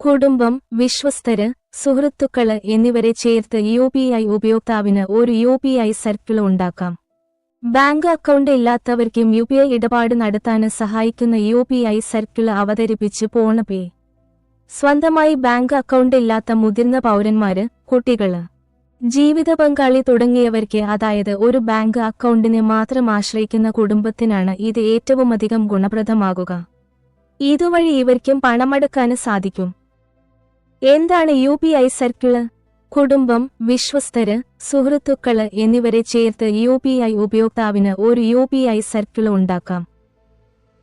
കുടുംബം വിശ്വസ്തര് സുഹൃത്തുക്കൾ എന്നിവരെ ചേർത്ത് യു പി ഐ ഉപയോക്താവിന് ഒരു യു പി ഐ സർക്കിൾ ഉണ്ടാക്കാം. ബാങ്ക് അക്കൗണ്ട് ഇല്ലാത്തവർക്കും യു പി ഐ ഇടപാട് നടത്താന് സഹായിക്കുന്ന യു പി ഐ സർക്കിൾ അവതരിപ്പിച്ച് പോണപേ സ്വന്തമായി ബാങ്ക് അക്കൗണ്ട് ഇല്ലാത്ത മുതിർന്ന പൗരന്മാര് കുട്ടികൾ. ജീവിത പങ്കാളി തുടങ്ങിയവർക്ക് അതായത് ഒരു ബാങ്ക് അക്കൗണ്ടിനെ മാത്രം ആശ്രയിക്കുന്ന കുടുംബത്തിനാണ് ഇത് ഏറ്റവുമധികം ഗുണപ്രദമാകുക. ഇതുവഴി ഇവർക്കും പണമടക്കാന് സാധിക്കും. എന്താണ് യു പി ഐ സർക്കിൾ? കുടുംബം വിശ്വസ്തര് സുഹൃത്തുക്കൾ എന്നിവരെ ചേർത്ത് യു പി ഐ ഉപയോക്താവിന് ഒരു യു പി ഐ സർക്കിൾ ഉണ്ടാക്കാം.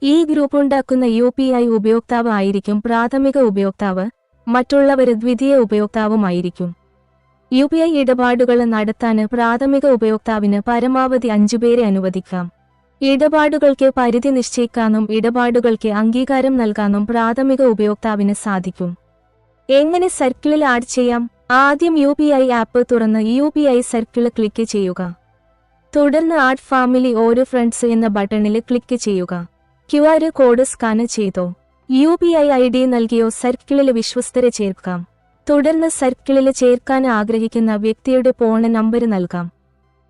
ഈ ഗ്രൂപ്പ് ഉണ്ടാക്കുന്ന യു പി ഐ ഉപയോക്താവ് ആയിരിക്കും പ്രാഥമിക ഉപയോക്താവ് മറ്റുള്ളവർ ദ്വിതീയ ഉപയോക്താവുമായിരിക്കും. യു പി ഐ ഇടപാടുകൾ നടത്താൻ പ്രാഥമിക ഉപയോക്താവിന് പരമാവധി അഞ്ചുപേരെ അനുവദിക്കാം. ഇടപാടുകൾക്ക് പരിധി നിശ്ചയിക്കാനും ഇടപാടുകൾക്ക് അംഗീകാരം നൽകാനും പ്രാഥമിക ഉപയോക്താവിന് സാധിക്കും. എങ്ങനെ സർക്കിളിൽ ആഡ് ചെയ്യാം? ആദ്യം യു പി ഐ ആപ്പ് തുറന്ന് U P I circle click ചെയ്യുക. തുടർന്ന് ആഡ് ഫാമിലി ഓരോ ഫ്രണ്ട്സ് എന്ന ബട്ടണിൽ ക്ലിക്ക് ചെയ്യുക. ക്യു ആർ കോഡ് സ്കാൻ ചെയ്തോ? U P I I D നൽകിയോ സർക്കിളിൽ വിശ്വസ്തരെ ചേർക്കാം. തുടർന്ന് സർക്കിളിൽ ചേർക്കാൻ ആഗ്രഹിക്കുന്ന വ്യക്തിയുടെ ഫോൺ നമ്പർ നൽകാം.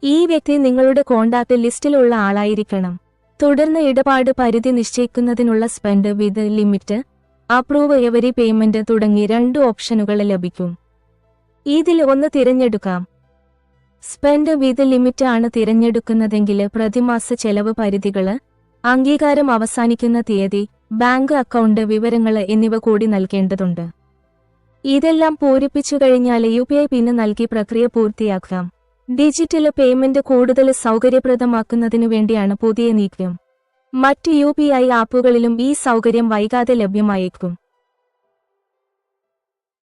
ഈ വ്യക്തി നിങ്ങളുടെ കോണ്ടാക്ട് ലിസ്റ്റിലുള്ള ആളായിരിക്കണം. തുടർന്ന് ഇടപാട് പരിധി നിശ്ചയിക്കുന്നതിനുള്ള spend with limit approve every payment തുടങ്ങി രണ്ട് ഓപ്ഷനുകൾ ലഭിക്കും. ഇതിൽ ഒന്ന് തിരഞ്ഞെടുക്കാം. സ്പെൻഡ് വിത്ത് ലിമിറ്റ് ആണ് തിരഞ്ഞെടുക്കുന്നതെങ്കിൽ പ്രതിമാസ ചെലവ് പരിധികൾ അംഗീകാരം അവസാനിക്കുന്ന തീയതി ബാങ്ക് അക്കൗണ്ട് വിവരങ്ങൾ എന്നിവ കൂടി നൽകേണ്ടതുണ്ട്. ഇതെല്ലാം പൂരിപ്പിച്ചു കഴിഞ്ഞാൽ യു പി ഐ പിന്നെ നൽകി പ്രക്രിയ പൂർത്തിയാക്കാം. ഡിജിറ്റൽ പേയ്മെന്റ് കൂടുതൽ സൗകര്യപ്രദമാക്കുന്നതിനു വേണ്ടിയാണ് പുതിയ നീക്കം. മറ്റ് യു പി ആപ്പുകളിലും ഈ സൗകര്യം വൈകാതെ ലഭ്യമായേക്കും.